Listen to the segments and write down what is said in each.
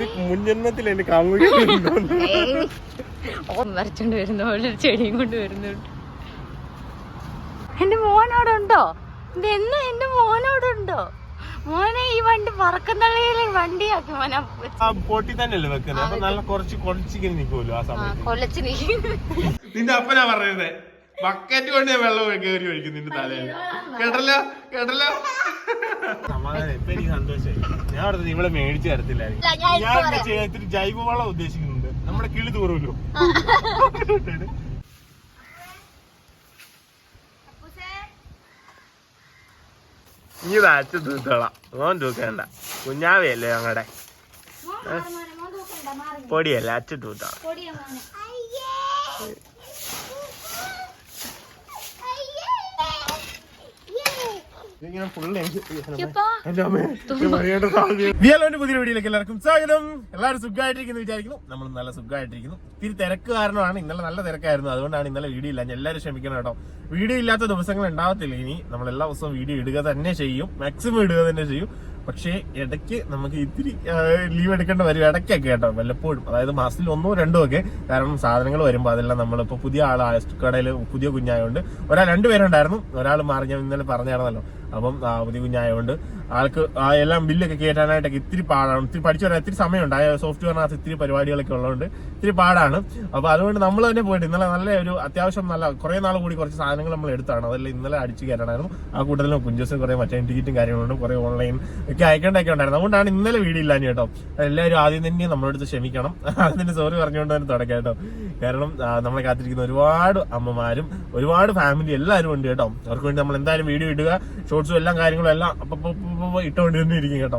ഇത് മുൻജന്മത്തിൽ എന്നെ കാമുകി ഏയ്. ഓ വരച്ചോണ്ട് ഒരു ചെടിയും കൊണ്ട് വരുന്നുണ്ട്. എന്റെ മോനോടുണ്ടോ? ഉണ്ടോ ഇത് എന്ന് എന്റെ മോനോടുണ്ടോ? മോനെ ഈ വണ്ടി പറക്കുന്നള്ളിയിലെ വണ്ടിയാക്കി മോനെ പൊട്ടി തന്നെയല്ലേ വെക്കുന്നത് അപ്പൊ നല്ല കുറച്ച് കൊളച്ചിങ്ങനെ നിൽക്കുമല്ലോ ആ സമയത്ത്. കൊലച്ച് നിൽക്കുന്നു നിന്റെ അപ്പനാ പറയുന്നത് ബക്കറ്റ് കൊണ്ട് ഞാൻ വെള്ളം കയറി ഒഴിക്കും നിന്റെ തലയിൽ കേട്ടല്ലോ? കേട്ടല്ലോ? ഞാൻ പറഞ്ഞത് ഇവിടെ മേടിച്ചു തരത്തില്ലായിരുന്നു ഞാൻ ഇത്തിരി ജൈവവളം ഉദ്ദേശിക്കുന്നുണ്ട്. നമ്മുടെ കിളി തൂറുമല്ലോ. നീ ഇത് തീർത്തോളാം. തൂത്തോളാം ഓൻ തൂക്കേണ്ട കുഞ്ഞാവയല്ലേ ഞങ്ങളുടെ പൊടിയല്ലേ അച്ഛൻ തൂത്തോളാം ഇതിങ്ങനെ full എനിക്ക് യപ്പാ. എന്റെ അമ്മേ, ഇത് പറയേണ്ട സാധ്യത. വിയലോന്റെ പുതിയ വീഡിയോയിലേക്ക് എല്ലാവർക്കും സ്വാഗതം. എല്ലാവരും സുഖമായിട്ടിരിക്കുന്നു വിചാരിക്കുന്നു. നമ്മൾ നല്ല സുഖമായിട്ടിരിക്കുന്നു. ഇത്തിരി തിരക്ക് കാരണമാണ്. ഇന്നലെ നല്ല തിരക്കായിരുന്നു. അതുകൊണ്ടാണ് ഇന്നലെ വീഡിയോ ഇല്ല. എല്ലാവരും ക്ഷമിക്കണം കേട്ടോ. വീഡിയോ ഇല്ലാത്ത ദിവസങ്ങൾ ഉണ്ടാവത്തില്ല ഇനി. നമ്മൾ എല്ലാ ദിവസവും വീഡിയോ ഇടുക തന്നെ ചെയ്യും. മാക്സിമം ഇടുക തന്നെ ചെയ്യും. പക്ഷേ ഇടയ്ക്ക് നമുക്ക് ഇത്തിരി ലീവ് എടുക്കേണ്ട വരും. ഇടയ്ക്കൊക്കെ കേട്ടോ. വല്ലപ്പോഴും. അതായത് മാസത്തിൽ ഒന്നോ രണ്ടോ ഒക്കെ. കാരണം സാധനങ്ങൾ വരുമ്പോൾ അതെല്ലാം നമ്മളിപ്പോൾ പുതിയ ആൾ കടയിൽ പുതിയ കുഞ്ഞായതുകൊണ്ട് ഒരാൾ രണ്ടുപേരുണ്ടായിരുന്നു. ഒരാൾ മാറി ഞാൻ ഇന്നലെ പറഞ്ഞായിരുന്നല്ലോ. അപ്പം പുതിയ കുഞ്ഞായതുകൊണ്ട് ആൾക്ക് ആ എല്ലാം ബില്ലൊക്കെ കയറ്റാനായിട്ടൊക്കെ ഇത്തിരി പാടാണ്. ഇത്തിരി പഠിച്ചു വരാൻ ഇത്തിരി സമയമുണ്ട്. ആ സോഫ്റ്റ്വെയറിനകത്ത് ഇത്തിരി പരിപാടികളൊക്കെ ഉള്ളതുകൊണ്ട് ഇത്തിരി പാടാണ്. അപ്പോൾ അതുകൊണ്ട് നമ്മൾ തന്നെ പോയിട്ട് ഇന്നലെ നല്ല ഒരു അത്യാവശ്യം നല്ല കുറേ നാൾ കൂടി കുറച്ച് സാധനങ്ങൾ നമ്മൾ എടുത്താണ്. അതെല്ലാം ഇന്നലെ അടിച്ച് കയറ്റണമായിരുന്നു ആ കൂട്ടത്തിൽ കുഞ്ചസ് കുറേ മറ്റേ ടിക്കറ്റും കാര്യങ്ങളുണ്ട്. കുറേ ഓൺലൈൻ ഒക്കെ അയക്കേണ്ടതൊക്കെ ഉണ്ടായിരുന്നു. അതുകൊണ്ടാണ് ഇന്നലെ വീഡിയോ ഇല്ലാഞ്ഞു കേട്ടോ. എല്ലാവരും ആദ്യം തന്നെ നമ്മളടുത്ത് ക്ഷമിക്കണം. അതിന് സോറി പറഞ്ഞുകൊണ്ട് തന്നെ തുടക്കാം കേട്ടോ. കാരണം നമ്മളെ കാത്തിരിക്കുന്ന ഒരുപാട് അമ്മമാരും ഒരുപാട് ഫാമിലി എല്ലാവരും ഉണ്ട് കേട്ടോ. അവർക്ക് വേണ്ടി നമ്മൾ എന്തായാലും വീഡിയോ ഇടുക ഷോർട്സും എല്ലാം കാര്യങ്ങളും എല്ലാം ഇട്ടുകൊണ്ട് തന്നെ ഇരിക്കും കേട്ടോ.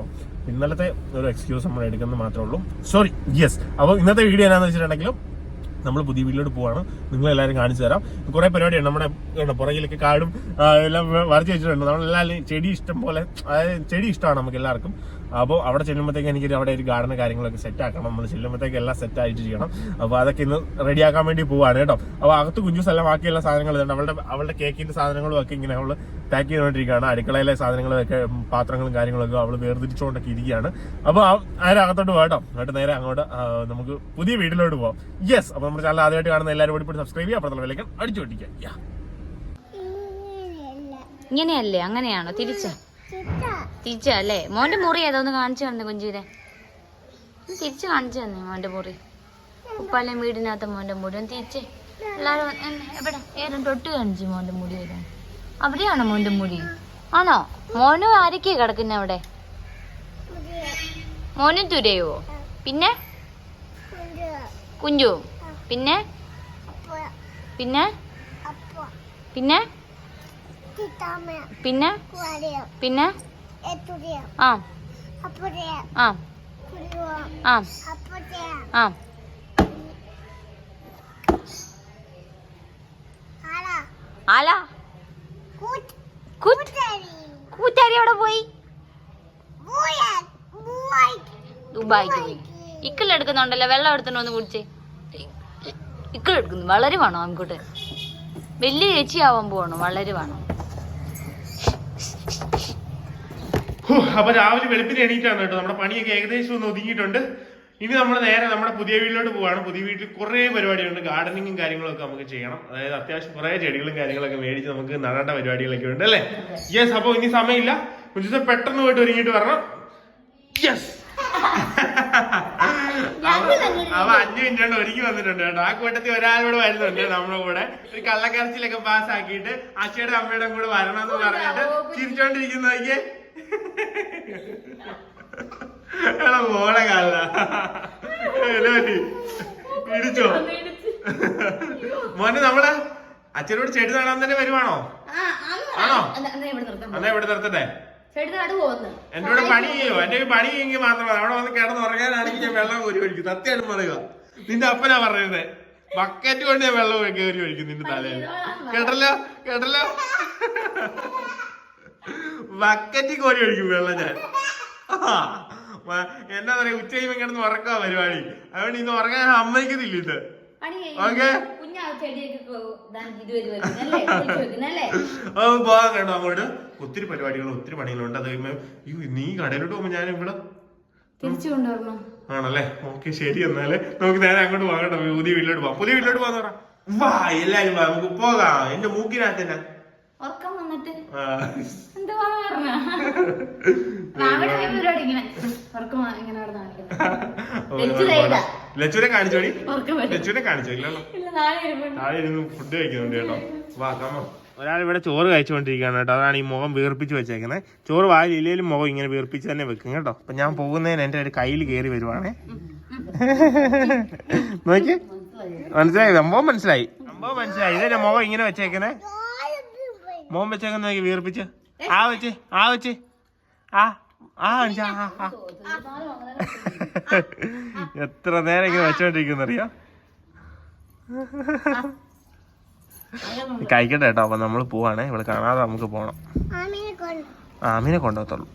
ഇന്നലത്തെ ഒരു എക്സ്ക്യൂസ് നമ്മൾ എടുക്കുന്നത് മാത്രമേ ഉള്ളൂ. സോറി യെസ് അപ്പോൾ ഇന്നത്തെ വീഡിയോ എന്നാന്ന് വെച്ചിട്ടുണ്ടെങ്കിലും നമ്മൾ പുതിയ വീട്ടിലോട്ട് പോവാണ്. നിങ്ങൾ എല്ലാവരും കാണിച്ചു തരാം. കുറെ പരിപാടിയുണ്ട്. നമ്മുടെ പുറകിലൊക്കെ കാടും എല്ലാം വരച്ച് വെച്ചിട്ടുണ്ട്. നമ്മളെല്ലാവരും ചെടി ഇഷ്ടം പോലെ അതായത് ചെടി ഇഷ്ടമാണ് നമുക്ക് എല്ലാവർക്കും. അപ്പോൾ അവിടെ ചെല്ലുമ്പോഴത്തേക്ക് എനിക്ക് അവിടെ ഒരു ഗാർഡൻ കാര്യങ്ങളൊക്കെ സെറ്റ് ആക്കണം. നമ്മൾ ചെല്ലുമ്പോഴത്തേക്ക് എല്ലാം സെറ്റ് ആയിട്ട് ചെയ്യണം. അപ്പോൾ അതൊക്കെ ഇന്ന് റെഡിയാക്കാൻ വേണ്ടി പോവാണ് കേട്ടോ. അപ്പോൾ അകത്ത് കുഞ്ഞു സ്ഥലം ബാക്കിയുള്ള സാധനങ്ങൾ ഇതുണ്ട്. അവളുടെ അവളുടെ കേക്കിന്റെ സാധനങ്ങളും ഒക്കെ ഇങ്ങനെ അവൾ പാക്ക് ചെയ്തുകൊണ്ടിരിക്കുകയാണ് അടുക്കളയിലെ സാധനങ്ങളൊക്കെ പാത്രങ്ങളും കാര്യങ്ങളൊക്കെ അവൾ വേർതിരിച്ചുകൊണ്ടൊക്കെ ഇരിക്കുകയാണ്. അപ്പോൾ അതിനകത്തോട്ട് അകത്തോട്ട് പോകാം കേട്ടോ? എന്നിട്ട് നേരെ അങ്ങോട്ട് നമുക്ക് പുതിയ വീട്ടിലോട്ട് പോകാം യെസ് അപ്പോൾ നമ്മുടെ ചാനൽ ആദ്യമായിട്ട് കാണുന്ന എല്ലാവരും കൂടി സബ്സ്ക്രൈബ് ചെയ്യുക. അപ്പുറത്തുള്ള വിലക്കാൻ അടിച്ചു പൊട്ടിക്കുക. ഇങ്ങനെയല്ലേ? അങ്ങനെയാണോ? തിരിച്ച? തിരിച്ചല്ലേ? മോന്റെ മുറി ഏതോ? ഒന്ന് കാണിച്ചു തന്നെ കുഞ്ചിരെ തിരിച്ചു കാണിച്ചു തന്നെ മോന്റെ മുറി. ഉപ്പാലെ വീടിനകത്ത് മോന്റെ മുറി. ഒന്ന് തിരിച്ച്. എല്ലാരും എവിടെ? ഏതും? തൊട്ട് കാണിച്ചു മോന്റെ മുടി വരാൻ അവിടെയാണോ മോന്റെ മുടി ആണോ? മോനും ആരൊക്കെയാ കിടക്കുന്ന അവിടെ? മോനും തുരയോ? പിന്നെ? കുഞ്ചു. പിന്നെ? പിന്നെ? പിന്നെ? പിന്നെ? പിന്നെ? ആ. ആ. ആ. ആ. ആല കൂത്താരി അവിടെ പോയി? ദുബായിക്ക് പോയി. ഇക്കിൾ എടുക്കുന്നുണ്ടല്ലോ വെള്ളം എടുത്തോണ്ട് വന്ന് കുടിച്ചേ. ഇക്കിൾ എടുക്കുന്നു വളരെ വേണോ ആൺകുട്ടി. വലിയ ചേച്ചിയാവാൻ പോകണം വളരെ വേണം. ഹൂ, അപ്പൊ രാവിലെ വെളുപ്പിന് എണീറ്റാണ് കേട്ടോ. നമ്മുടെ പണിയൊക്കെ ഏകദേശം ഒന്ന് ഒതുങ്ങിയിട്ടുണ്ട്. ഇനി നമ്മൾ നേരെ നമ്മുടെ പുതിയ വീട്ടിലോട്ട് പോവാണ്. പുതിയ വീട്ടിൽ കുറേ പരിപാടികളുണ്ട്. ഗാർഡനിങ്ങും കാര്യങ്ങളൊക്കെ നമുക്ക് ചെയ്യണം. അതായത് അത്യാവശ്യം കുറേ ചെടികളും കാര്യങ്ങളൊക്കെ മേടിച്ച് നമുക്ക് നടേണ്ട പരിപാടികളൊക്കെ ഉണ്ട് അല്ലേ? യെസ് അപ്പൊ ഇനി സമയമില്ല. കുഞ്ചിത് പെട്ടെന്ന് പോയിട്ട് ഒരുങ്ങിയിട്ട് വരണം. യെസ് അവ അഞ്ചു മിനിറ്റ് ഒരുങ്ങി വന്നിട്ടുണ്ട് കേട്ടോ. ആ കൂട്ടത്തിൽ ഒരാളൂടെ വരുന്നുണ്ട് നമ്മുടെ കൂടെ. ഒരു കള്ളക്കരച്ചിലൊക്കെ പാസ് ആക്കിയിട്ട് അച്ഛയുടെ അമ്മയുടെ കൂടെ വരണം എന്ന് പറഞ്ഞിട്ട് ചിരിച്ചോണ്ടിരിക്കുന്നതൊക്കെ എടാ മോളെ കാല ഇടിച്ചോ? മോനെ നമ്മൾ അച്ഛനോട് ചെടി നടാൻ തന്നെ വരുവാണോ? ആണോ? എന്നാ ഇവിടെ നിർത്തട്ടെ എന്നോട് പണി ചെയ്യോ? എന്റെ പണി ചെയ്യെങ്കിൽ മാത്രം അവിടെ വന്ന് കിടന്ന് ഉറങ്ങാനാണെങ്കിൽ ഞാൻ വെള്ളം കോരി ഒഴിക്കും. സത്യമാണ് പറയുക നിന്റെ അപ്പനാ പറയുന്നത് ബക്കറ്റ് കൊണ്ട് ഞാൻ വെള്ളം കയറി ഒഴിക്കും നിന്റെ തലയിൽ. കേട്ടല്ലോ? കേട്ടല്ലോ? ബക്കറ്റ് കോരി ഒഴിക്കും വെള്ളം ഞാൻ. എന്നാ പറയാ ഉച്ച കഴിയുമ്പോ കിടന്ന് ഉറക്കാ പരിപാടി. അതുകൊണ്ട് ഇന്ന് ഉറങ്ങാൻ സമ്മതിക്കത്തില്ല ഇത്. ഓക്കെ? പോകാൻ കേട്ടോ അങ്ങോട്ട്. ഒത്തിരി പരിപാടികളും ഒത്തിരി പണികളുണ്ട് അത് കഴിയുമ്പോ നീ കടയിലോട്ട് പോകുമ്പോ ഞാൻ ഇവിടെ ആണല്ലേ? ഓക്കെ ശരി എന്നാൽ. നമുക്ക് നേരെ അങ്ങോട്ട് പോകാം കേട്ടോ. പുതിയ വീട്ടിലോട്ട് പോവാം പുതിയ വീട്ടിലോട്ട് പോവാന്ന് പറ. വാ എല്ലാരും വാ. നമുക്ക് പോകാം. എന്റെ മൂക്കിനകത്ത് തന്നെ ഉറക്കം വന്നിട്ട്. ലച്ചുവിനെ കാണിച്ചോടി ഉറക്കം വരും. ലച്ചുവിനെ കാണിച്ചോ? ഇരുന്ന് ഫുഡ് കഴിക്കുന്നുണ്ട് കേട്ടോ. വാ കമ്മ ഒരാൾ ഇവിടെ ചോറ് കഴിച്ചുകൊണ്ടിരിക്കുകയാണ് കേട്ടോ. അതാണ് ഈ മുഖം വീർപ്പിച്ച് വെച്ചേക്കുന്നത് ചോറ് വായിൽ മുഖം ഇങ്ങനെ വീർപ്പിച്ച് തന്നെ വെക്കും കേട്ടോ. അപ്പൊ ഞാൻ പോകുന്നതിന് എന്റെ ഒരു കയ്യിൽ കയറി വരുവാണേ. നോക്കി. മനസ്സിലായി. സംഭവം മനസ്സിലായി. സംഭവം മനസ്സിലായി. ഇതെ മുഖം ഇങ്ങനെ വെച്ചേക്കണേ മുഖം വെച്ചേക്കുന്ന നോക്കി വീർപ്പിച്ച്. ആ വെച്ച് ആ വെച്ച്. ആ ആ കാണിച്ച ആ ആ. എത്ര നേരം ഇങ്ങനെ വെച്ചോണ്ടിരിക്കുന്ന അറിയോ കഴിക്കട്ടെ കേട്ടോ അപ്പൊ നമ്മൾ പോവാണേ. ഇവിടെ കാണാതെ നമുക്ക് പോണം. ആമിനെ കൊണ്ടുപോകത്തുള്ളൂ.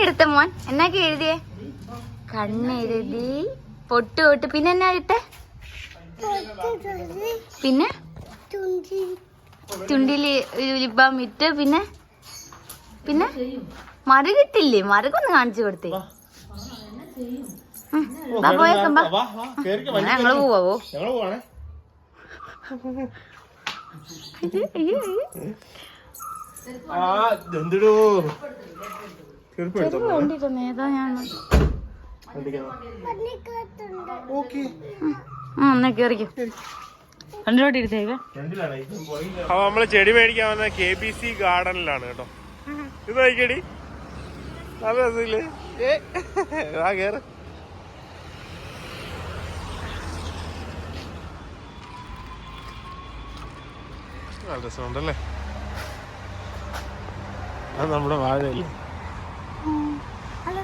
എടുത്ത മോൻ. എന്നൊക്കെ എഴുതിയേ? കണ്ണെഴുതി പൊട്ട് പൊട്ട്. പിന്നെ എന്നാ ഇട്ടെ? പിന്നെ? തുണ്ടിൽ ലിബാം ഇട്ട് പിന്നെ? പിന്നെ? മറുകിട്ടില്ലേ മറുകൊന്ന് കാണിച്ചു കൊടുത്തേ. ഞങ്ങൾ പോവോ നമ്മൾ ചെടി മേടിക്കാൻ വന്ന കെ ബി സി ഗാർഡനിലാണ് കേട്ടോ. ഇത് നോക്കിയടി. നല്ല രസമില്ലേ? ഏ. ആ കേറ്. നല്ല രസമുണ്ടല്ലേ? അത് നമ്മുടെ വാഴയില്ലേ? എന്റെ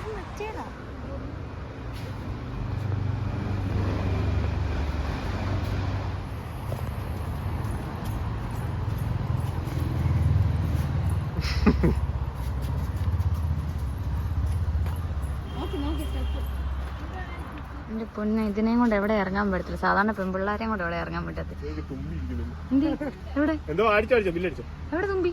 പൊന്നെ ഇതിനെയും കൊണ്ട് എവിടെ ഇറങ്ങാൻ പറ്റത്തില്ല. സാധാരണ പെൺപിള്ളാരെയും കൊണ്ട് എവിടെ ഇറങ്ങാൻ പറ്റത്തില്ല. എവിടെ? തുമ്പി?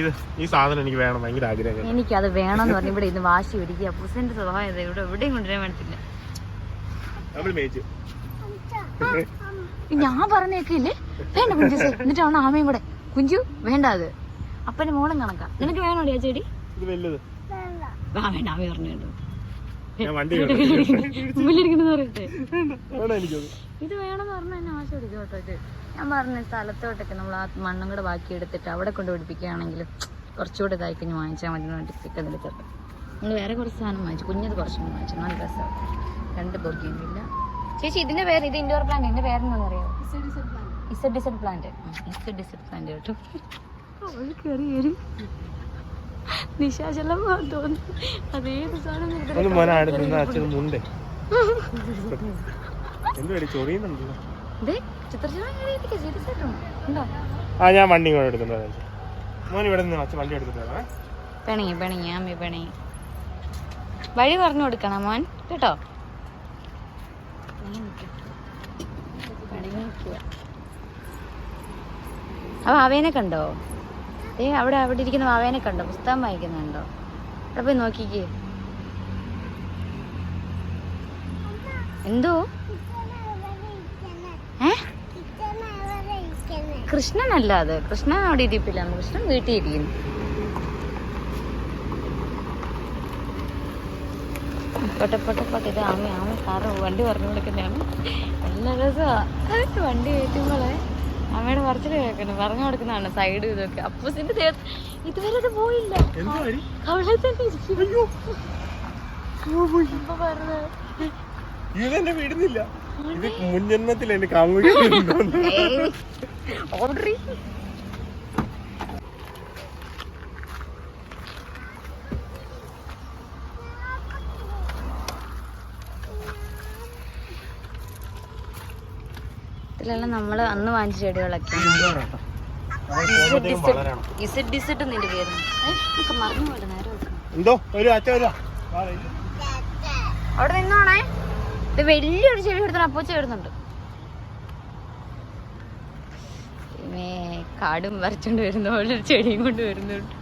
ഇത് ഈ സാധനം എനിക്ക് വേണം ഭയങ്കര ആഗ്രഹം. എനിക്കത് വേണമെന്ന് പറഞ്ഞ് ഇവിടെ ഇന്ന് വാശി പിടിക്കുക. പുസിന്റെ സ്വഭാവം ഇവിടെ എവിടെയും കൊണ്ടുവരാൻ പറ്റത്തില്ല. ഞാൻ പറഞ്ഞേക്കില്ലേ വേണ്ട കുഞ്ചു എന്നിട്ടാണ് ആമയും കൂടെ കുഞ്ചു വേണ്ട അത്. അപ്പന്റെ മോളും കണക്കാ. നിനക്ക് വേണോടിയാ ആ ചെടി? ഇത് വലുത്. ആ വേണ്ട ആമ പറഞ്ഞു മുമ്പിലിരിക്കുന്നത് പറയട്ടെ വേണം ഇത് വേണമെന്ന് പറഞ്ഞാൽ എന്നെ ആശ പിടിക്കും കേട്ടോ ഇത്. ഞാൻ പറഞ്ഞ സ്ഥലത്തോട്ടൊക്കെ നമ്മൾ ആ മണ്ണും കൂടെ ബാക്കി എടുത്തിട്ട് അവിടെ കൊണ്ട് പിടിപ്പിക്കുകയാണെങ്കിൽ കുറച്ചുകൂടെ ഇതായി കഴിഞ്ഞ് വാങ്ങിച്ചാൽ മതി എന്ന് ചെറുപ്പം നമ്മൾ വേറെ കുറച്ച് സാധനം വാങ്ങിച്ചു. കുഞ്ഞത് കുറച്ചും വാങ്ങിച്ചു. നല്ല രസമാണ് രണ്ട് ബൊഗ്ഗില്ല ചേച്ചി ഇതിന്റെ പേര് ഇത് ഇൻഡോർ പ്ലാന്റ് ഇതിന്റെ പേരെന്താണെന്ന് അറിയാമോ Z Z plant Z Z plant കേട്ടോ. അവൾ കയറി കയറി നിശാചലം തോന്നുന്നു. ഉണ്ടോ? ആ ഞാൻ വണ്ടി കൂടെ എടുത്തിട്ടുണ്ട് മോൻ ഇവിടെ നിന്ന് അച്ഛൻ വണ്ടി എടുത്തിട്ടാണ് പിണങ്ങി പിണങ്ങി അമ്മി പിണങ്ങി വഴി പറഞ്ഞു കൊടുക്കണം മോൻ. കേട്ടോ? അപ്പൊ അവനെ കണ്ടോ? ഏ അവിടെ അവിടെ ഇരിക്കുന്ന വാവേനെ കണ്ടോ? പുസ്തകം വായിക്കുന്നുണ്ടോ? അവിടെ പോയി നോക്കിക്കേ. എന്തോ? ഏ? കൃഷ്ണനല്ല അത്. കൃഷ്ണൻ അവിടെ ഇരിപ്പില്ല. കൃഷ്ണൻ വീട്ടിൽ ഇരിക്കുന്നു. പൊട്ടെ പൊട്ടെ പൊട്ടെ. ഇത് ആമ ആമ കാറ് വണ്ടി പറഞ്ഞു കൊടുക്കുന്നതാണ് നല്ല രസമാണ് വണ്ടി കയറ്റുമ്പോളെ. അമ്മയുടെ പറച്ചിൽ കേൾക്കണം പറഞ്ഞു കൊടുക്കുന്നതാണ് സൈഡ് ഇതൊക്കെ. അപ്പൂസിന്റെ ദേഹത്ത് ഇതുവരെ അത് പോയില്ല. അവളെ തന്നെ ഇതെന്നെ വിടുന്നില്ല. ഇത് മുൻജന്മത്തിൽ കാമുകി ഇതിലെല്ലാം നമ്മൾ അന്ന് വാങ്ങിച്ച ചെടികളൊക്കെ നിന്റെ പേര്. മറന്നു നേരെ എന്തോ? ഒരു അവിടെ നിന്നോണേ. ഇത് വലിയൊരു ചെടി എടുത്തിട്ട് അപ്പോ വരുന്നുണ്ട്. മേ കാടും വരച്ചോണ്ട് വരുന്ന പോലെ ഒരു ചെടിയും കൊണ്ട് വരുന്നുണ്ട്.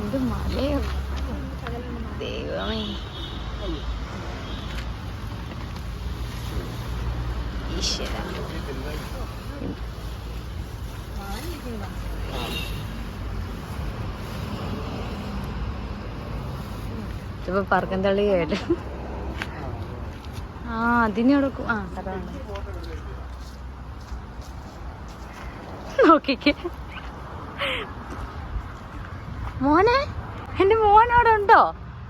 എന്ത് മലയോ ഈശ്വര ഇതിപ്പോ പറക്കം തള്ളി കേട്ടു. ആ അതിനെ എടുക്കും ആ അതാണ്. നോക്കിക്കേ. മോനെ എന്റെ മോനവിടെ ഉണ്ടോ?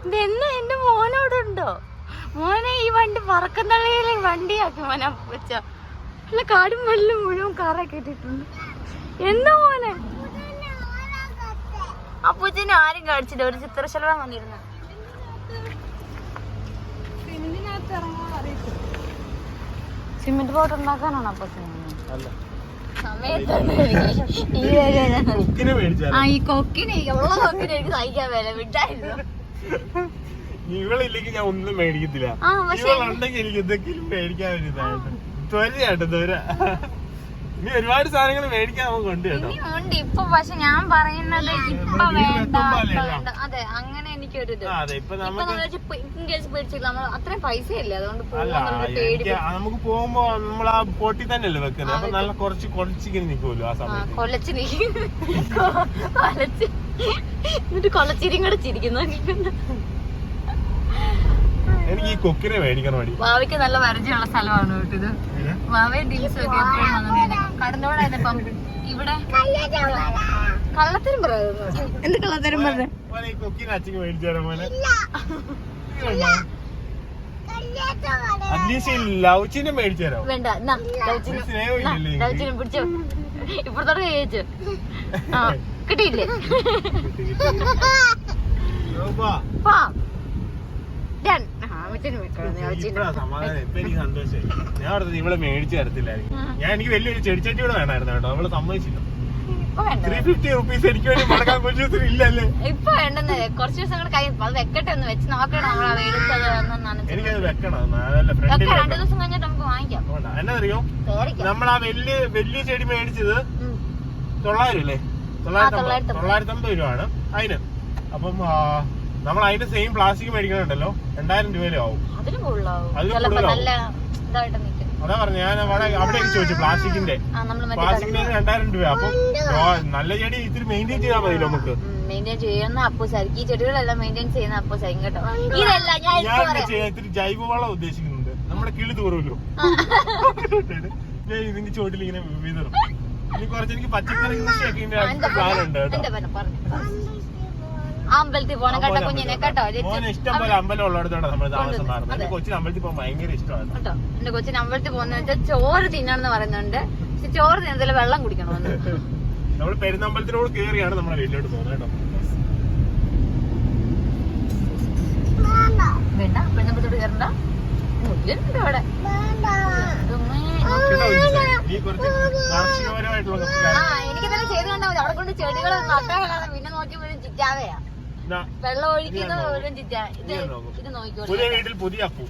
ഇതെന്ന് എന്റെ മോനവിടെ ഉണ്ടോ മോനെ ഈ വണ്ടി പറക്കം തള്ളിയിലെ വണ്ടിയാക്കി മോനെ വെച്ച. അല്ല കാടും വെള്ളും മുഴുവൻ കാറൊക്കെ ഇട്ടിട്ടുണ്ട്. എന്താ മോനെ? അപ്പൂച്ചനെ ആരും കാണിച്ചില്ല. ഒരു ചിത്രശലഭ വന്നിരുന്നു. സിമെന്റ് ബോട്ട് ഉണ്ടാക്കാനാണ് അപ്പൂച്ചനെ ആ ഈ കൊക്കിനെ ഉള്ള കൊക്കിനെ എനിക്ക് സഹിക്കാൻ വില വിട്ടായിരുന്നു? ഇവളില്ലെങ്കിൽ ഞാൻ ഒന്നും മേടിക്കത്തില്ല. ഇവളുണ്ടെങ്കിൽ എനിക്ക് എന്തെങ്കിലും മേടിക്കാൻ ഒരു ഇതായിട്ട്. ത്വരയായിട്ട് ത്വര. ഇനി ഒരുപാട് സാധനങ്ങൾ മേടിക്കാൻ നമുക്ക് ഉണ്ട് കേട്ടോ. ഇനി ഉണ്ട്. ഇപ്പൊ പക്ഷെ ഞാൻ പറയുന്നത് ഇപ്പൊ വേണ്ട ഇപ്പൊ അതെ അങ്ങനെ എനിക്കൊരു ഇത് ആ, അതെ ഇപ്പൊ ഇപ്പൊ നമുക്ക് നമ്മൾ ഇൻകേസ് പേടിച്ചില്ല. നമ്മൾ അത്രയും പൈസ ഇല്ല അതുകൊണ്ട് അല്ല പോകുന്ന പേടി എനിക്ക് നമുക്ക് പോകുമ്പോ നമ്മൾ ആ പൊട്ടി തന്നെയല്ലേ വെക്കുന്നത്. അപ്പൊ നല്ല കുറച്ച് കുറച്ചിങ്ങനെ നിക്കുമല്ലോ ആ ആ സമയത്ത്. കൊലച്ച് നീ കൊലച്ച്. എന്നിട്ട് കൊലച്ചിരിയും കൂടെ ചിരിക്കുന്നു. എനിക്ക് ഈ കൊക്കിനെ മേടിക്കണം മടി. ഭാവിക്ക് നല്ല പരിചയമുള്ള സ്ഥലമാണ് കേട്ടോ ഇത്. വാവേ ദിൽസും ഒക്കെ എപ്പോഴും കടന്നോടായിരുന്നു ഇപ്പം. ഇവിടെ കള്ളത്തരം പറയുന്നു എന്ത് കള്ളത്തരം പറഞ്ഞു? വേണ്ട പിടിച്ചോ. ഇപ്പഴത്തോടെ ചോദിച്ചു ആ കിട്ടിയില്ലേ? ഡൺ ഞാൻ ഓർത്തത് ഇവിടെ മേടിച്ചു തരത്തില്ലായിരുന്നു. ഞാൻ എനിക്ക് വലിയൊരു ചെടിച്ചട്ടി കൂടെ വേണമായിരുന്നു കേട്ടോ. അവൾ സമ്മതിച്ചില്ല. ത്രീ ഫിഫ്റ്റി റുപ്പീസ് എനിക്ക് വേണ്ടി മുടക്കാൻ കൊച്ചു ഇല്ലല്ലേ? ഇപ്പൊ വേണ്ടെന്ന് കുറച്ച് ദിവസം കൂടെ കഴിഞ്ഞു അത് വെക്കട്ടെ ഒന്ന് വെച്ച് നോക്കണം നമ്മൾ എടുത്തത് എനിക്കത് വെക്കണം രണ്ടു ദിവസം കഴിഞ്ഞിട്ട് നമുക്ക് വാങ്ങിക്കാം. അതുകൊണ്ടാ. എന്നാ അറിയോ പേടിക്കാം നമ്മൾ ആ വലിയ വലിയ ചെടി മേടിച്ചത്. തൊള്ളായിരം അല്ലേ തൊള്ളായിരത്തി തൊള്ളായിരത്തി അമ്പത്. തൊള്ളായിരത്തി രൂപ ആണ് അതിന്. അപ്പം നമ്മൾ അതിന്റെ സെയിം പ്ലാസ്റ്റിക് മേടിക്കണുണ്ടല്ലോ. രണ്ടായിരം രൂപയിലും ആവും. അതാ പറഞ്ഞു ഞാൻ അവിടെ അവിടെ എനിക്ക് ചോദിച്ചു പ്ലാസ്റ്റിക്കിന്റെ. പ്ലാസ്റ്റിക്കിന്റെ രണ്ടായിരം രൂപ അപ്പൊ നല്ല ചെടി ഇത്തിരി മെയിന്റെയിൻ ചെയ്താൽ മതിയല്ലോ നമുക്ക്. മെയിന്റെയിൻ ചെയ്യുന്ന അപ്പൂസായിരിക്കും ഈ ചെടികളെല്ലാം മെയിന്റെയിൻ ചെയ്യുന്ന അപ്പൂസായിരിക്കും കേട്ടോ. ഇതെല്ലാം ഞാൻ ഞാൻ ഇപ്പൊ എന്താ പറയാം. ഇത്തിരി ജൈവവളം ഉദ്ദേശിക്കുന്നുണ്ട്. നമ്മുടെ കിളി തൂറുമല്ലോ ഇതിന്റെ ചോട്ടിൽ ഇങ്ങനെ വിതറും. ഇനി കുറച്ച് എനിക്ക് പച്ചക്കറി കൃഷിയൊക്കെ ഇതിന്റെ പ്ലാൻ ഉണ്ട് കേട്ടോ. അമ്പലത്തിൽ പോണം കേട്ടോ കുഞ്ഞിനെ കേട്ടോ കേട്ടോ എന്റെ കൊച്ചിന് അമ്പലത്തിൽ പോകുന്ന വെച്ചാൽ ചോറ് തിന്നണമെന്ന് പറയുന്നുണ്ട്. പക്ഷെ ചോറ് തിന്നതിൽ വെള്ളം കുടിക്കണമെന്ന്. നമ്മൾ പെരുന്നമ്പലത്തിനോട് കയറിയാണ് നമ്മുടെ വീട്ടിലോട്ട് പോകുന്നത് കേട്ടോ. വേണ്ട കയറണ്ട മുല്ലുണ്ട് അവിടെ. ആ എനിക്ക് തന്നെ ചെയ്ത് കണ്ടാ അവിടെ കൊണ്ട് ചെടികൾ പിന്നെ നോക്കി മുഴുവൻ ചിറ്റാവയാ വെള്ളം ഒഴിക്കുന്നത് ഇത് ഇത് പുതിയ വീട്ടിൽ പുതിയ അപ്പു.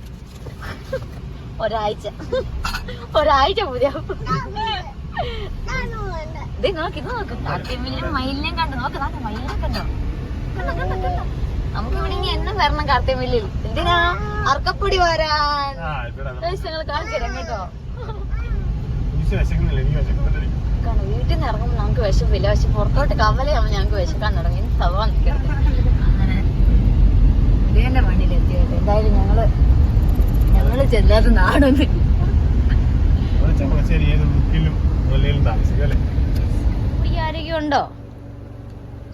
ഒരാഴ്ച. ഒരാഴ്ച പുതിയ ഇത് നോക്കി ഇത് നോക്ക്. കാർത്തിമില്ലും മയിലിനെയും കണ്ടു. നോക്ക് നോക്ക് മയിലിനെ കണ്ടോ? നമുക്ക് ഇവിടെ ഇനി എന്നും വരണം കാർത്തിമില്ലിൽ എന്തിനാ? അർക്കപ്പൊടി വരാൻ. കേട്ടോ. വീട്ടിൽ നിന്ന് ഇറങ്ങുമ്പോൾ നമുക്ക് വിശപ്പില്ല പക്ഷെ പുറത്തോട്ട് കവലയാകുമ്പോൾ ഞങ്ങൾക്ക് വിശക്കാൻ തുടങ്ങി. സഭ നിൽക്കരുത് മുടിയന്റെ മണ്ണിലെത്തി കേട്ടോ എന്തായാലും ഞങ്ങൾ ഞങ്ങൾ ചെല്ലാത്ത നാടൊന്ന്. ആരോഗ്യം ഉണ്ടോ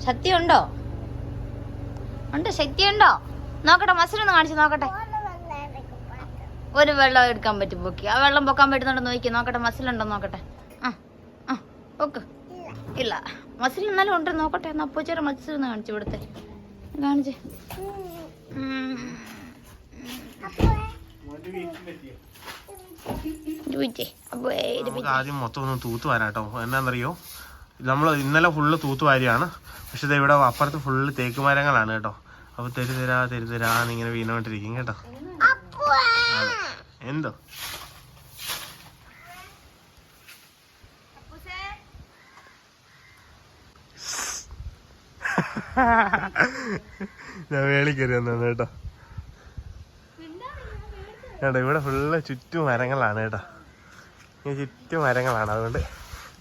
ശക്തി ഉണ്ടോ ഉണ്ട് ശക്തി ഉണ്ടോ നോക്കട്ടെ മസിലൊന്ന് കാണിച്ചു നോക്കട്ടെ. ഒരു വെള്ളം എടുക്കാൻ പറ്റും പൊക്കി. ആ വെള്ളം പൊക്കാൻ പറ്റുന്നുണ്ടോ നോക്കി നോക്കട്ടെ മസിലുണ്ടോ നോക്കട്ടെ. ആ ആ ഓക്കെ ഇല്ല. മസിൽ എന്നാലും ഉണ്ട് നോക്കട്ടെ എന്നാ അപ്പൂച്ചേരെ മസിൽ ഒന്ന് കാണിച്ചു ഇവിടുത്തെ കാണിച്ച്. ആദ്യം മൊത്തം ഒന്ന് തൂത്ത് വരാട്ടോ. എന്നാന്നറിയോ? നമ്മൾ ഇന്നലെ ഫുള്ള് തൂത്ത് വാരിയാണ്. പക്ഷെ ഇത് ഇവിടെ അപ്പുറത്ത് ഫുള്ള് തേക്ക് മരങ്ങളാണ് കേട്ടോ. അപ്പൊ തെരുതരാ തെരുതരാന്ന് ഇങ്ങനെ വീണോണ്ടിരിക്കും കേട്ടോ. എന്തോ? ഞാൻ വേളി കയറി വന്നാണ് കേട്ടോ. കേട്ടോ ഇവിടെ ഫുള്ള് ചുറ്റും മരങ്ങളാണ് കേട്ടോ. ഇങ്ങനെ ചുറ്റും മരങ്ങളാണ് അതുകൊണ്ട്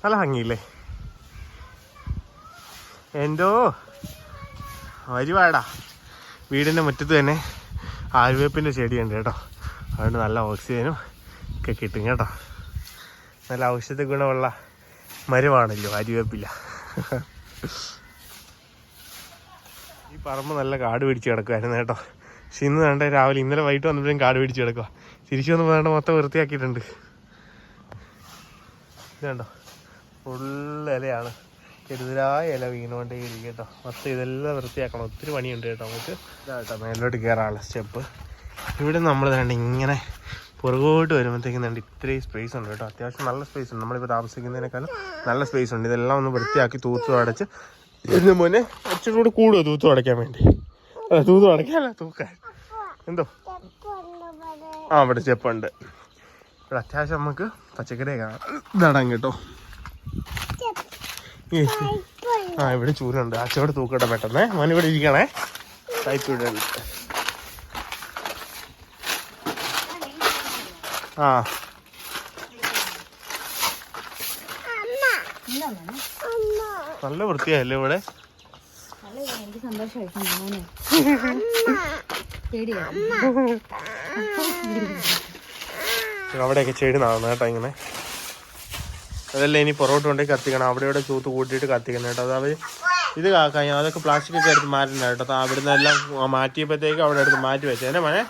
നല്ല ഭംഗിയില്ലേ? എന്തോ? വരുവാടാ. വീടിന്റെ മുറ്റത്ത് തന്നെ ആയുർവേപ്പിന്റെ ചെടിയുണ്ട് കേട്ടോ. അതുകൊണ്ട് നല്ല ഓക്സിജനും ഒക്കെ കിട്ടും കേട്ടോ. നല്ല ഔഷധ ഗുണമുള്ള മരമാണല്ലോ ആരുവേപ്പില്ല ഈ പറമ്പ് നല്ല കാട് പിടിച്ച് കിടക്കുമായിരുന്നു കേട്ടോ. പക്ഷെ ഇന്ന് വേണ്ട രാവിലെ ഇന്നലെ വൈകിട്ട് വന്നപ്പോഴും കാട് പിടിച്ച് കിടക്കുക തിരിച്ചു വന്ന് വേണ്ട മൊത്തം വൃത്തിയാക്കിയിട്ടുണ്ട്. ഇതുണ്ടോ ഫുള്ള് ഇലയാണ്. ചെറുതായ ഇല വീണുകൊണ്ടേ ഇരിക്കും കേട്ടോ. മൊത്തം ഇതെല്ലാം വൃത്തിയാക്കണം. ഒത്തിരി പണിയുണ്ട് കേട്ടോ നമുക്ക്. ഇതാട്ടോ മേലോട്ട് കയറാനുള്ള സ്റ്റെപ്പ്. ഇവിടെ നമ്മൾ വേണ്ട ഇങ്ങനെ പുറകോട്ട് വരുമ്പോഴത്തേക്കും വേണ്ട ഇത്രയും സ്പേസ് ഉണ്ട് കേട്ടോ. അത്യാവശ്യം നല്ല സ്പേസ് ഉണ്ട്. നമ്മളിപ്പോൾ താമസിക്കുന്നതിനേക്കാളും നല്ല സ്പേസ് ഉണ്ട്. ഇതെല്ലാം ഒന്ന് വൃത്തിയാക്കി തൂത്തു അടച്ച് ഇതിന് മുന്നേ അച്ഛനും കൂടി കൂടുക തൂത്തു അടയ്ക്കാൻ വേണ്ടി. അല്ല തൂത്തു അടയ്ക്കാനല്ല തൂക്കാൻ. എന്തോ? ആ അവിടെ ചെപ്പുണ്ട്. ഇവിടെ അത്യാവശ്യം നമുക്ക് പച്ചക്കറി നടാൻ കേട്ടോ ആ ഇവിടെ ചൂരുണ്ട്. അച്ഛനോട് തൂക്കട്ടെ പെട്ടെന്ന്. മോൻ ഇവിടെ ഇരിക്കണേ. ടൈപ്പ് ഇവിടെ ആ. നല്ല വൃത്തിയായല്ലേ ഇവിടെ? അവിടെയൊക്കെ ചെടി നടന്നു കേട്ടോ ഇങ്ങനെ. അതല്ല ഇനി പുറകോട്ട് കൊണ്ടേ കത്തിക്കണം. അവിടെ ഇവിടെ ചൂത്ത് കൂട്ടിയിട്ട് കത്തിക്കണം കേട്ടോ. അത് അവർ ഇത് കാക്കാൻ അതൊക്കെ പ്ലാസ്റ്റിക് ഒക്കെ എടുത്ത് മാറ്റുന്ന കേട്ടോ. അത് അവിടുന്ന് എല്ലാം മാറ്റിയപ്പോഴത്തേക്ക് അവിടെ എടുത്ത് മാറ്റി വെച്ചേ. മനെ?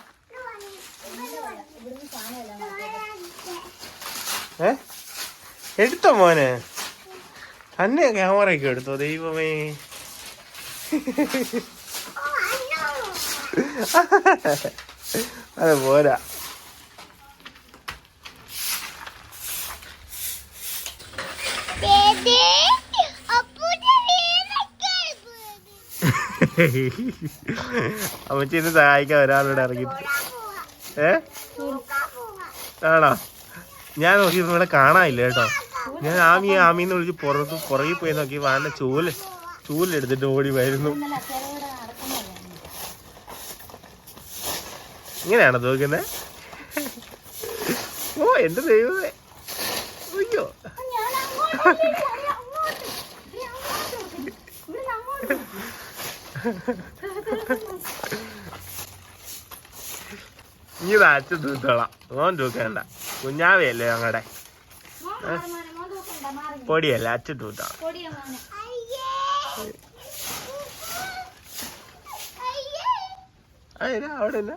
ഏ? എടുത്തോ മോനെ? തന്നെ ക്യാമറയൊക്കെ എടുത്തോ ദൈവമേ. അത് പോരാ. അമ്മച്ചിന്ന് സഹായിക്കാൻ ഒരാളോട് ഇറങ്ങി. ഏ? ആണോ? ഞാൻ നോക്കിയപ്പോ ഇവിടെ കാണാനില്ല കേട്ടോ. ഞാൻ ആമി ആമിന്ന് വിളിച്ച് പുറത്ത് പുറകിൽ പോയി നോക്കി. വാണ്ട ചൂൽ. ചൂലെടുത്തിട്ട് ഓടി വരുന്നു ഇങ്ങനെയാണോ നോക്കുന്നത് ഓ എന്റെ ദൈവമേ. അയ്യോ. ഇനി വാച്ച് തൂത്തോളാം. ഓൻ തൂക്കണ്ട. കുഞ്ഞാവയല്ലേ ഞങ്ങളുടെ പൊടിയല്ല അതിനാ അവിടെ തന്നെ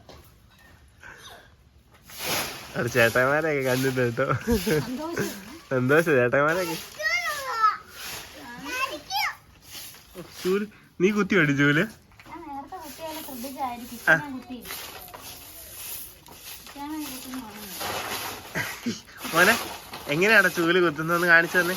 അവിടെ ചേട്ടന്മാരെയൊക്കെ കണ്ടിട്ട് കേട്ടോ. സന്തോഷം. ചേട്ടന്മാരെയൊക്കെ. ചൂൽ നീ കുത്തി വേണ്ടി ചൂൽ. മോനെ എങ്ങനെയാണ് ചൂൽ കുത്തുന്നതെന്ന് കാണിച്ചു തന്നെ?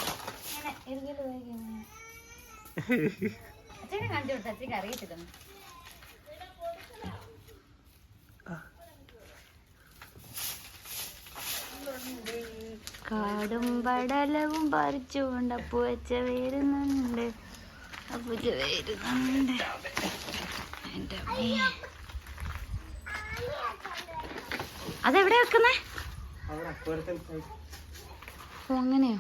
കാടും പടലവും പറിച്ചു കൊണ്ട് അപ്പു വെച്ച പറിച്ചുകൊണ്ട് അപ്പുവച്ച വരുന്നുണ്ട്. അപ്പുച്ച വരുന്നുണ്ട് എന്റെ. അതെവിടെ വെക്കുന്നേ? ഓ അങ്ങനെയോ?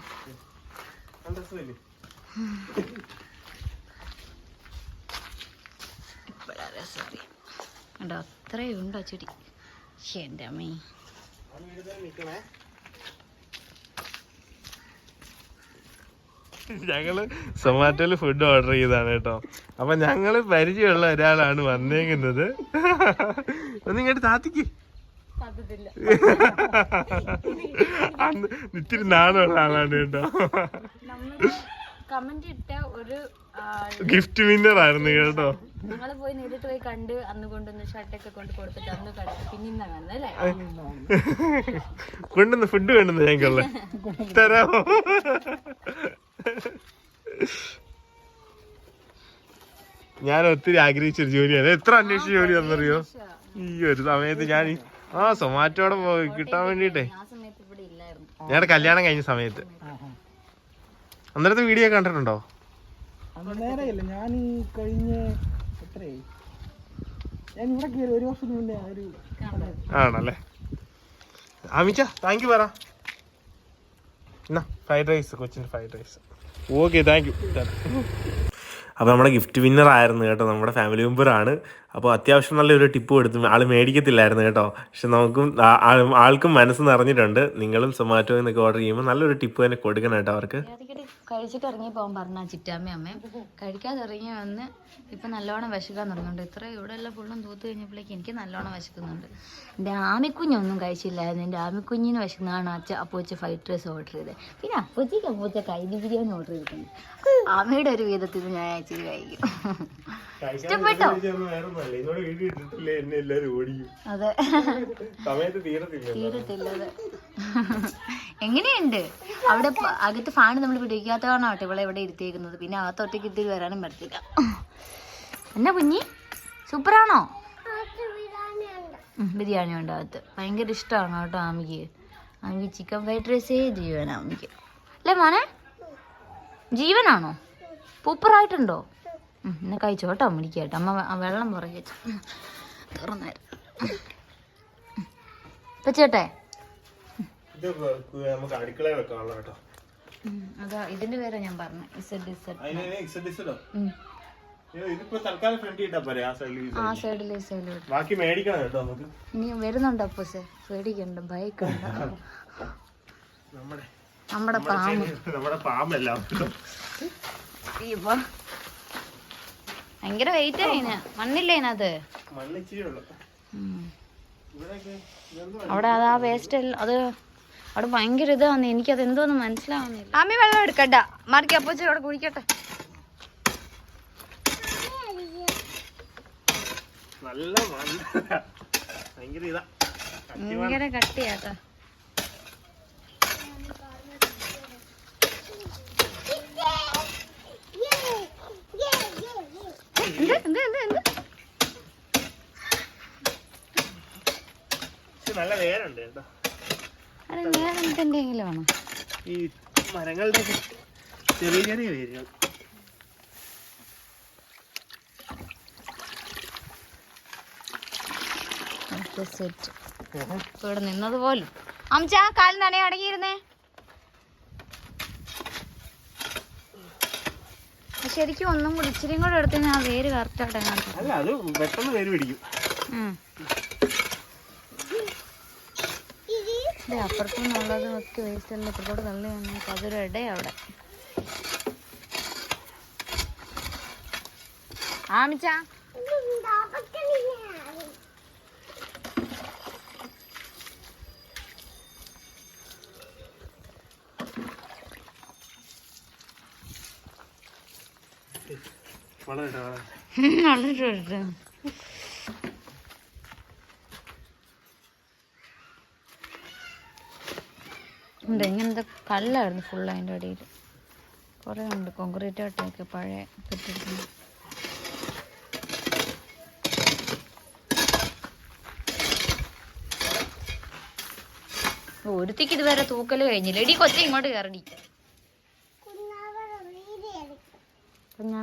ഇപ്പഴാ അറിയാം കണ്ടോ അത്രയും ഉണ്ടോ ചെടി? എന്റെ എന്റെ അമ്മേ. ഞങ്ങൾ സൊമാറ്റോയിൽ ഫുഡ് ഓർഡർ ചെയ്താണ് കേട്ടോ. അപ്പൊ ഞങ്ങൾ പരിചയമുള്ള ഒരാളാണ് വന്നേക്കുന്നത്. ഒന്നിങ്ങോട്ട് താത്തിക്ക്. ഇത്തിരി നാണമുള്ള ആളാണ് കേട്ടോ. കമന്റ് ഇട്ട ഒരു ഗിഫ്റ്റ് വിന്നർ ആയിരുന്നു കേട്ടോ. ഞങ്ങൾ പോയി നേരിട്ട് പോയി കണ്ട് അന്ന് കൊണ്ടുവന്ന് ഷർട്ടൊക്കെ കൊണ്ട് കൊടുത്തിട്ട് അന്ന് കണ്ടു പിന്നെ കൊണ്ടുവന്ന് ഫുഡ് വേണ്ടുന്നു ഞങ്ങൾക്കുള്ള തരാമോ? ഞാൻ ഒത്തിരി ആഗ്രഹിച്ചൊരു ജോലിയാണ്. എത്ര അന്വേഷിച്ച ജോലിയാണെന്നറിയോ ഈ ഒരു സമയത്ത് ഞാൻ ആ സൊമാറ്റോടെ പോയി കിട്ടാൻ വേണ്ടിട്ടേ ഞാൻ സമയത്ത് ഇവിടെ ഇല്ലായിരുന്നു. ഞങ്ങളുടെ കല്യാണം കഴിഞ്ഞ സമയത്ത്. അന്നേരത്തെ വീഡിയോ കണ്ടിട്ടുണ്ടോ? അന്നേരമില്ല. ഞാൻ ഈ കഴിഞ്ഞ എത്രയായി? ഞാൻ ഇവിടെ കയറി ഒരു വർഷം മുന്നേ ഒരു ആണല്ലേ? അമിച്ച താങ്ക് യു പറ. എന്നാ ഫ്രൈഡ് റൈസ് കൊച്ചിന്റെ fried rice okay thank you അപ്പോൾ നമ്മുടെ ഗിഫ്റ്റ് വിന്നർ ആയിരുന്നു കേട്ടോ നമ്മുടെ ഫാമിലി മെമ്പറാണ് അപ്പോൾ അത്യാവശ്യം നല്ലൊരു ടിപ്പ് കൊടുത്തു ആൾ മേടിക്കത്തില്ലായിരുന്നു കേട്ടോ. പക്ഷെ നമുക്കും ആൾക്കും മനസ്സ് നിറഞ്ഞിട്ടുണ്ട്. നിങ്ങളും സൊമാറ്റോ എന്നൊക്കെ ഓർഡർ ചെയ്യുമ്പോൾ നല്ലൊരു ടിപ്പ് തന്നെ കൊടുക്കണം കേട്ടോ അവർക്ക്. കഴിച്ചിട്ട് ഇറങ്ങി പോകാൻ പറഞ്ഞ ചിറ്റാമ്മ അമ്മ കഴിക്കാതെ ഇറങ്ങി വന്ന് ഇപ്പം നല്ലോണം വിശക്കാൻ തുടങ്ങുന്നുണ്ട് ഇത്ര ഇവിടെ എല്ലാം ഫുള്ളും തൂത്ത് കഴിഞ്ഞപ്പോഴേക്ക് എനിക്ക് നല്ലോണം വിശക്കുന്നുണ്ട്. എന്റെ ആമിക്കുഞ്ഞൊന്നും കഴിച്ചില്ലായിരുന്നു. എന്റെ ആമിക്കുഞ്ഞിന് വിശക്കുന്നതാണ് അച്ഛ അപ്പോച്ച ഫ്രൈഡ് റൈസ് ഓർഡർ ചെയ്തത് പിന്നെ അപ്പോച്ചയ്ക്ക് അപ്പോച്ച കൈലി ബിരിയാണി ഓർഡർ ചെയ്തിട്ടുണ്ട്. ആമയുടെ ഒരു വിധത്തിൽ ഞാൻ ഇച്ചിരി കഴിക്കും. ഇഷ്ടപ്പെട്ടോ? അതെ. തീരത്തില്ലത്. എങ്ങനെയുണ്ട്? അവിടെ അകത്ത് ഫാൻ നമ്മൾ പിടിക്കാത്ത കാരണമാട്ടെ ഇവിടെ ഇവിടെ ഇരുത്തിയേക്കുന്നത്. പിന്നെ അകത്ത് ഒറ്റയ്ക്ക് ഇത്തിരി വരാനും പറ്റില്ല എന്നാ കുഞ്ഞി? സൂപ്പറാണോ? ബിരിയാണി ഉണ്ട്. അകത്ത്. ഭയങ്കര ഇഷ്ടമാണ് കേട്ടോ ആമിക്ക്. ആമിക്ക് ചിക്കൻ ഫ്രൈഡ് റൈസേ ജീവനാ ആമിക്ക്. അല്ലേ മോനെ? ജീവനാണോ? സൂപ്പറായിട്ടുണ്ടോ എന്നാ കഴിച്ചോ കേട്ടോ അമ്മടിക്ക് കേട്ടോ. അമ്മ വെള്ളം പുറകെ തുറന്നേരം കേട്ടോ. അതാ ഇതിന്റെ പേരാ ഞാൻ പറഞ്ഞ. ഇനി വരുന്നുണ്ട് അപ്പൂസെ പേടിക്കണ്ട ബൈക്ക് നമ്മുടെ നമ്മുടെ പാമ്പ്. നമ്മുടെ പാമ്പെല്ലാം. ഇപ്പൊ ഭയങ്കര വെയിറ്റ് ആയിന് മണ്ണില്ലേ അതിനകത്ത്? അവിടെ അത് ആ വേസ്റ്റ് അത് അവിടെ ഭയങ്കര ഇതാന്ന് അത് എന്തോന്ന് മനസ്സിലാവുന്നില്ല. അമ്മി വെള്ളം എടുക്കണ്ട. മാർക്കി അപ്പൂച്ച അവിടെ കുടിക്കട്ടെ. ഭയങ്കര കട്ടിയാട്ടോ എന്ത് എന്ത് എന്ത് എന്ത് പക്ഷെ നല്ല വേരുണ്ട് കേട്ടോ. എന്തെങ്കിലും ആണോ? ഈ മരങ്ങളുടെ ചെറിയ ചെറിയ വേരുകൾ. ഇവിടെ നിന്നത് പോലും. അമ്മച്ചാ കാലിൽ നനയെ ശരിക്കും ഒന്നും കൂടി ഇച്ചിരിയും കൂടെ എടുത്ത് ഞാൻ വേര് കറക്റ്റായിട്ട് അല്ല അത് പെട്ടെന്ന് വേര് പിടിക്കും. അപ്പുറത്തു നിന്നുള്ളത് ഒക്കെ വേസ്റ്റ് എല്ലാം തള്ളി വന്നേക്കും. അതൊരു ഇട അവിടെ. ആമിച്ചാ ഉണ്ട് ഇങ്ങനത്തെ കല്ലായിരുന്നു ഫുൾ അതിന്റെ അടിയിൽ. കുറേ ഉണ്ട് കോൺക്രീറ്റ് ആയിട്ടൊക്കെ പഴയ കെട്ടിടത്തിന് ഒരുത്തിക്ക് ഇതുവരെ തൂക്കൽ കഴിഞ്ഞില്ല. എടി കൊച്ചി ഇങ്ങോട്ട് കയറടി.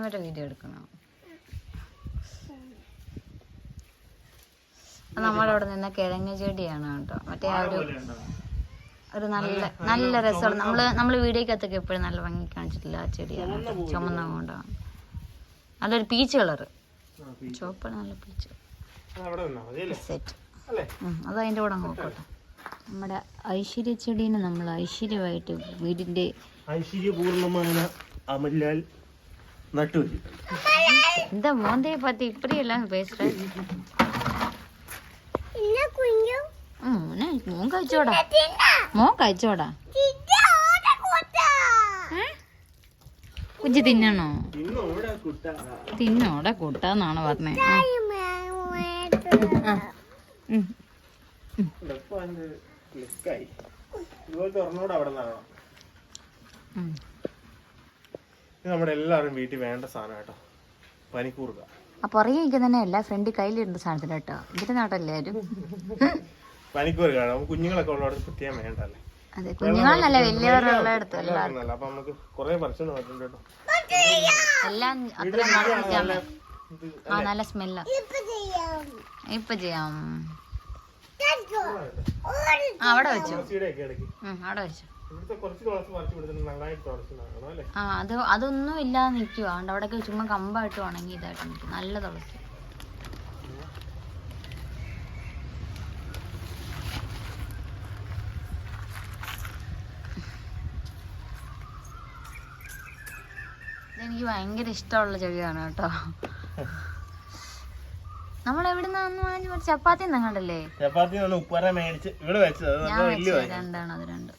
കുഞ്ഞാവരുടെ വീഡിയോ എടുക്കണം. നമ്മളവിടെ നമ്മുടെ അവിടെ നിന്ന കിഴങ്ങ് ചെടിയാണ് കേട്ടോ. മറ്റേ ആ ഒരു ഒരു നല്ല നല്ല രസമാണ്. നമ്മൾ നമ്മൾ വീഡിയോക്കകത്തൊക്കെ എപ്പോഴും നല്ല ഭംഗി കാണിച്ചിട്ടില്ല ആ ചെടിയാണ്. ചുമന്ന കൊണ്ടാണ് നല്ലൊരു പീച്ച് കളറ്. ചുവപ്പ് നല്ല പീച്ച്. സെറ്റ്. അത് അതിന്റെ കൂടെ നോക്കട്ടെ നമ്മുടെ ഐശ്വര്യ ചെടീനെ നമ്മൾ ഐശ്വര്യമായിട്ട് വീടിന്റെ ഐശ്വര്യപൂർണമായ അമലാൽ നട്ടുവരി എന്താ മോന്തയെ പറ്റി ഇപ്പടിയെല്ലാം പേசுற മോനെ മോൻ കഴിച്ചോടാ. മോൻ കഴിച്ചോടാ? കുഞ്ചി തിന്നണോ? തിന്നോടെ കൂട്ടാന്നാണ് പറഞ്ഞേ. ഒരെണ്ണോട് അവിടെ നിന്നാണോ ഇത് നമ്മുടെ എല്ലാവരും വീട്ടിൽ വേണ്ട സാധനം കേട്ടോ. പനിക്കൂർക്ക. ആ പുറകെ തന്നെ അല്ല ഫ്രണ്ട് കയ്യിലിരുന്ന സാധനത്തിന് കേട്ടോ. ഇതിന്റെ നാട്ടല്ലാരും പനിക്കൂർക്ക കുഞ്ഞുങ്ങളൊക്കെ ഉള്ളവിടെ പ്രത്യേകം വേണ്ടല്ലേ? അതെ കുഞ്ഞുങ്ങളല്ല വലിയവരുള്ള അടുത്ത് എല്ലാവർക്കും നല്ല അപ്പൊ നമുക്ക് കൊറേ പറിച്ചു നോക്കിട്ടുണ്ട് കേട്ടോ. എല്ലാം അത്ര ആ നല്ല സ്മെല്ല ഇപ്പൊ ചെയ്യാം. അവിടെ വെച്ചു. അവിടെ വെച്ചു. ആ അത് അതൊന്നും ഇല്ലാതെ നിൽക്കുക അതുകൊണ്ട് അവിടെയൊക്കെ ചുമ്മാ കമ്പായിട്ട് ഉണങ്ങി ഇതായിട്ട് നിൽക്കും. നല്ല തുളസി എനിക്ക് ഭയങ്കര ഇഷ്ടമുള്ള ചെടിയാണ് കേട്ടോ. നമ്മൾ എവിടുന്നാന്ന് ചപ്പാത്തി നിങ്ങണ്ടല്ലേ ചപ്പാത്തി ഉപ്പര മേടിച്ച് ഇവിടെ വെച്ചത്. രണ്ടാണ് അത് രണ്ട്.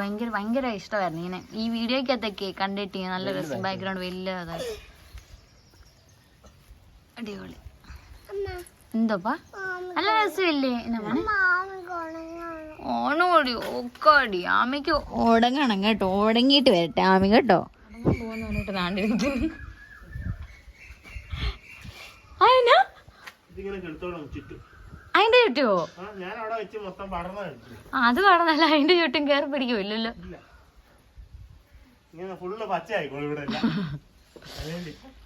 ഭയങ്കര ഭയങ്കര ഇഷ്ടമായിരുന്നു. ഇങ്ങനെ ഈ വീഡിയോക്കകത്തൊക്കെ കണ്ടിട്ട് ഇങ്ങനെ നല്ല രസം ബാക്ക്ഗ്രൗണ്ട് വലിയ അതായി അടിപൊളി. എന്തോപ്പാ? നല്ല രസമില്ലേ? ഓണോടി ഓക്കാടി ആമയ്ക്ക് ഓടങ്ങണം കേട്ടോ. ഓടങ്ങിയിട്ട് വരട്ടെ. ആമി കേട്ടോ. ചുറ്റും. അതിന്റെ ചുറ്റുമോ അത് പറഞ്ഞല്ലോ അതിന്റെ ചുറ്റും കയറി എല്ലാം.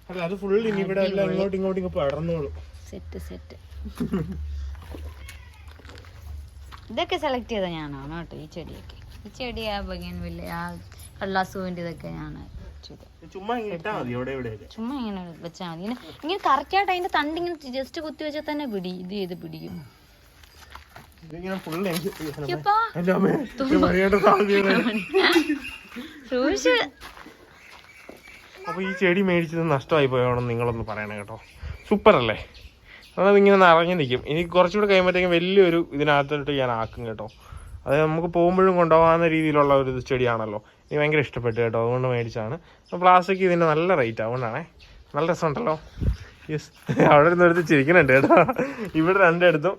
അല്ല അത് ഫുള്ള് ഇനി ഇവിടെ എല്ലാം ഇങ്ങോട്ടും ഇങ്ങോട്ടും ഇങ്ങ് പടർന്നോളും. സെറ്റ് സെറ്റ് ഇതൊക്കെ സെലക്ട് ചെയ്ത ഞാനാണ് കേട്ടോ ഈ ചെടിയൊക്കെ. ഈ ചെടിയാ ആ ബഗൻ വില്ല ആ കള്ളാസുവിന്റെ ഇതൊക്കെ ഞാൻ ചെയ്തത് ചുമ്മാ ഇങ്ങനെ ഇട്ടാ മതി എവിടെ എവിടെയൊക്കെ ചുമ്മാ ഇങ്ങനെ വെച്ചാൽ മതി. ഇങ്ങനെ ഇങ്ങനെ കറക്റ്റായിട്ട് അതിന്റെ തണ്ട് ഇങ്ങനെ ജസ്റ്റ് കുത്തി വെച്ചാൽ തന്നെ പിടി ഇത് ചെയ്ത് പിടിക്കും. അപ്പൊ ഈ ചെടി മേടിച്ചത് നഷ്ടമായി പോയാണെന്ന് നിങ്ങളൊന്ന് പറയണം കേട്ടോ. സൂപ്പർ അല്ലേ? അതായത് ഇങ്ങനെ നിറഞ്ഞു നിൽക്കും ഇനി കുറച്ചുകൂടെ കഴിയുമ്പോഴത്തേക്കും വലിയൊരു ഇതിനകത്തോട്ട് ഞാൻ ആക്കും കേട്ടോ. അതായത് നമുക്ക് പോകുമ്പോഴും കൊണ്ടുപോകാവുന്ന രീതിയിലുള്ള ഒരു ചെടിയാണല്ലോ. എനിക്ക് ഭയങ്കര ഇഷ്ടപ്പെട്ടു കേട്ടോ അതുകൊണ്ട് മേടിച്ചാണ് പ്ലാസ്റ്റിക് ഇതിന്റെ നല്ല റേറ്റ് അതുകൊണ്ടാണേ. നല്ല രസമുണ്ടല്ലോ. യെസ് അവിടെ നിന്ന് എടുത്ത് ചിരിക്കുന്നുണ്ട് കേട്ടോ. ഇവിടെ രണ്ടിടത്തും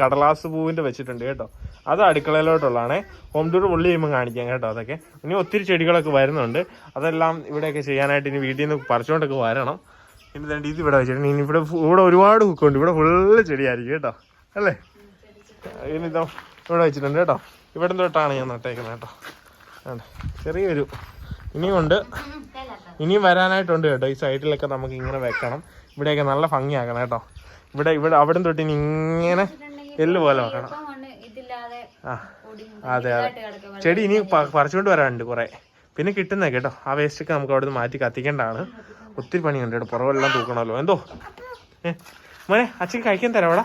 കടലാസ് പൂവിന്റെ വെച്ചിട്ടുണ്ട് കേട്ടോ. അത് അടുക്കളയിലോട്ടുള്ളതാണേ. ഹോം ടൂർ പുള്ളി ചെയ്യുമ്പോൾ കാണിക്കാം കേട്ടോ അതൊക്കെ. ഇനി ഒത്തിരി ചെടികളൊക്കെ വരുന്നുണ്ട്. അതെല്ലാം ഇവിടെയൊക്കെ ചെയ്യാനായിട്ട് ഇനി വീട്ടിൽ നിന്ന് പറിച്ചുകൊണ്ടൊക്കെ വരണം. ഇനി രണ്ട് ഇത് ഇവിടെ വെച്ചിട്ടുണ്ട്. ഇനി ഇവിടെ ഇവിടെ ഒരുപാട് ഹുക്കുണ്ട് ഇവിടെ ഫുള്ള് ചെടിയായിരിക്കും കേട്ടോ. അല്ലേ? ഇനി ഇതോ ഇവിടെ വെച്ചിട്ടുണ്ട് കേട്ടോ. ഇവിടെ തൊട്ടാണ് ഞാൻ നട്ടേക്കുന്നത് കേട്ടോ. ചെറിയൊരു ഇനിയുണ്ട്. ഇനിയും വരാനായിട്ടുണ്ട് കേട്ടോ. ഈ സൈഡിലൊക്കെ നമുക്ക് ഇങ്ങനെ വെക്കണം. ഇവിടെയൊക്കെ നല്ല ഭംഗിയാക്കണം കേട്ടോ. ഇവിടെ ഇവിടെ അവിടെ തൊട്ട് ഇനി ഇങ്ങനെ എല്ല് പോലെ വെക്കണം. ആ അതെ അതെ. ചെടി ഇനി പറിച്ചുകൊണ്ട് വരാനുണ്ട് കുറെ. പിന്നെ കിട്ടുന്ന കേട്ടോ. ആ വേസ്റ്റ് ഒക്കെ നമുക്ക് അവിടെ നിന്ന് മാറ്റി കത്തിക്കേണ്ടതാണ്. ഒത്തിരി പണിയുണ്ട് കേട്ടോ. പുറവെല്ലാം തൂക്കണമല്ലോ. എന്തോ? ഏ മോനെ അച്ഛൻ കഴിക്കാൻ തരാം അവിടെ.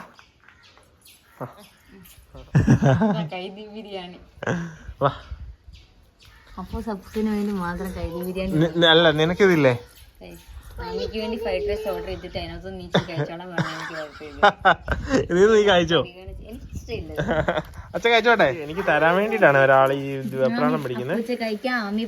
വാ. അപ്പൊ സബ്സിന് വേണ്ടി മാത്രം കൈതി ബിരിയാണി നി- നി- അല്ല നിനക്കിതില്ലേ? എനിക്ക് വേണ്ടി ഫ്രൈഡ് റൈസ് ഓർഡർ ചെയ്തിട്ട് അതിനകത്ത് നീ കഴിച്ചോ? അച്ഛൻ കഴിച്ചോട്ടെ? എനിക്ക് തരാൻ വേണ്ടിട്ടാണ് ഒരാൾ ഈ വെപ്രാണം പിടിക്കുന്നത്. കഴിക്കാൻ ആമി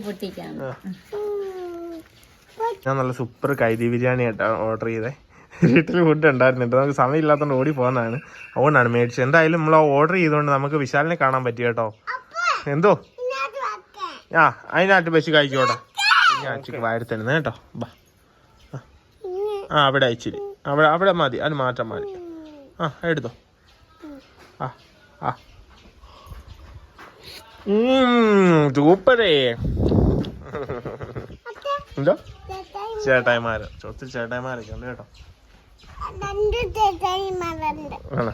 ഞാൻ നല്ല സൂപ്പർ കൈതി ബിരിയാണി ആയിട്ടാണ് ഓർഡർ ചെയ്തേ. വീട്ടിൽ ഫുഡ് ഉണ്ടായിരുന്നു. കേട്ടോ നമുക്ക് സമയമില്ലാത്തതുകൊണ്ട് ഓടി പോകുന്നതാണ് അതുകൊണ്ടാണ് മേടിച്ചത്. എന്തായാലും നമ്മൾ ഓർഡർ ചെയ്തുകൊണ്ട് നമുക്ക് വിശാലിനെ കാണാൻ പറ്റി കേട്ടോ. എന്തോ? ആ അതിനകത്ത് വെച്ച് കഴിക്കോട്ടെ ഞാൻ അച്ഛക്ക് വാരി കേട്ടോ. ബാ. ആ. അവിടെ അയച്ചിരി അവിടെ അവിടെ മതി. അത് മാറ്റാൻ മതി. ആ എടുത്തോ. ആ ആ. സൂപ്പറേ. എന്തോ? ചേട്ടായിമാര്. ഒത്തിരി ചേട്ടായിമാരൊക്കെ ഉണ്ട് കേട്ടോ. ആണോ?